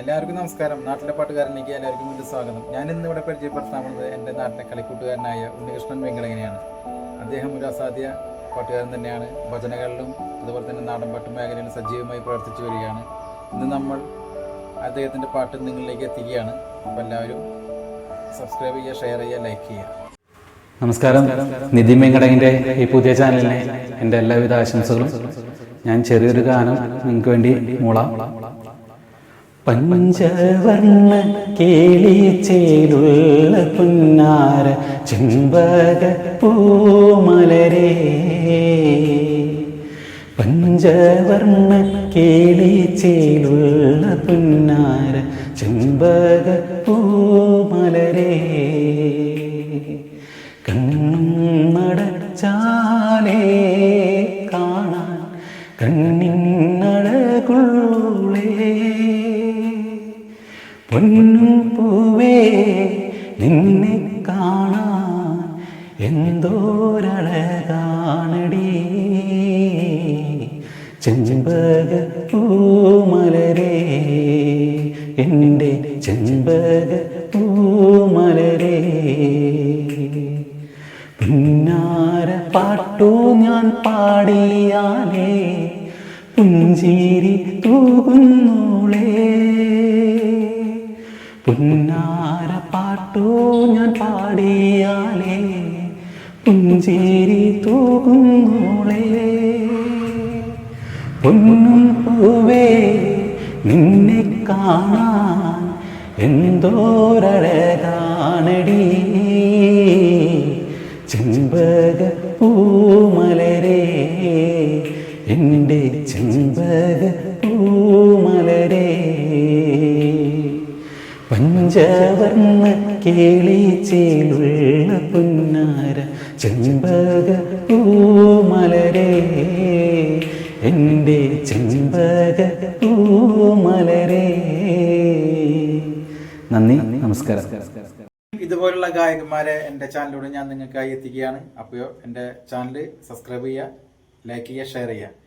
എല്ലാവർക്കും നമസ്കാരം. നാട്ടിലെ പാട്ടുകാരനിലേക്ക് എല്ലാവർക്കും വീണ്ടും സ്വാഗതം. ഞാൻ ഇന്ന് ഇവിടെ പരിചയപ്പെടുത്താൻ പോകുന്നത് എന്റെ നാട്ടിലെ കളിക്കൂട്ടുകാരനായ ഉണ്ണികൃഷ്ണൻ വെങ്കടങ്ങനെയാണ് അദ്ദേഹം ഒരു അസാധ്യ പാട്ടുകാരൻ തന്നെയാണ്. ഭജനകളിലും അതുപോലെ തന്നെ നാടൻ പാട്ട് മേഖലയിലും സജീവമായി പ്രവർത്തിച്ചു വരികയാണ്. ഇന്ന് നമ്മൾ അദ്ദേഹത്തിന്റെ പാട്ട് നിങ്ങളിലേക്ക് എത്തിക്കുകയാണ്. അപ്പോൾ എല്ലാവരും സബ്സ്ക്രൈബ് ചെയ്യുക ഷെയർ ചെയ്യുക ലൈക്ക് ചെയ്യുക. നമസ്കാരം. നിതിൻ വെങ്കടങ്ങിന്റെ ഈ പുതിയ ചാനലിനെ എന്റെ എല്ലാവിധ ആശംസകളും. ഞാൻ ചെറിയൊരു ഗാനം നിങ്ങൾക്ക് വേണ്ടി മൂളാം. പഞ്ചവർണ കേളിച്ചേലുള്ള പുന്നാര ചെമ്പക പൂമലരേ. പഞ്ചവർണ കേളിച്ചേലുള്ള പുന്നാര ചെമ്പക പൂമലരേ. നടച്ചാലേ കാണാൻ കണ്ണിനഴകുള്ളേ പൊന്നും പൂവേ നിന്നെ കാണാൻ എന്തോരഴകാണടി ചെമ്പക പൂമലരേ എന്റെ ചെമ്പക പൂമലരേ. പുന്നാര പാട്ടു ഞാൻ പാടിയാലേ പുഞ്ചിരി തൂകുന്നോളേ. പുന്നാര പാട്ടു ഞാൻ പാടിയാലേ പുഞ്ചേരി തൂകുന്നോളേ. പൊന്നും പൂവേ നിന്നെ കാണാൻ എന്തോരഴകാണടി. ചെമ്പക പൂമലരേ എന്റെ ചെമ്പക പഞ്ചവർണ കേളിച്ചേലുള്ള പുന്നാര ചെമ്പക പൂമലരേ. എന്റെ ചെമ്പക പൂമലരേ. നന്ദി നമസ്കാരം. ഇതുപോലുള്ള ഗായകന്മാരെ എന്റെ ചാനലിലൂടെ ഞാൻ നിങ്ങൾക്കായി എത്തിക്കുകയാണ്. അപ്പോൾ എന്റെ ചാനൽ സബ്സ്ക്രൈബ് ചെയ്യുക ലൈക്ക് ചെയ്യുക ഷെയർ ചെയ്യുക.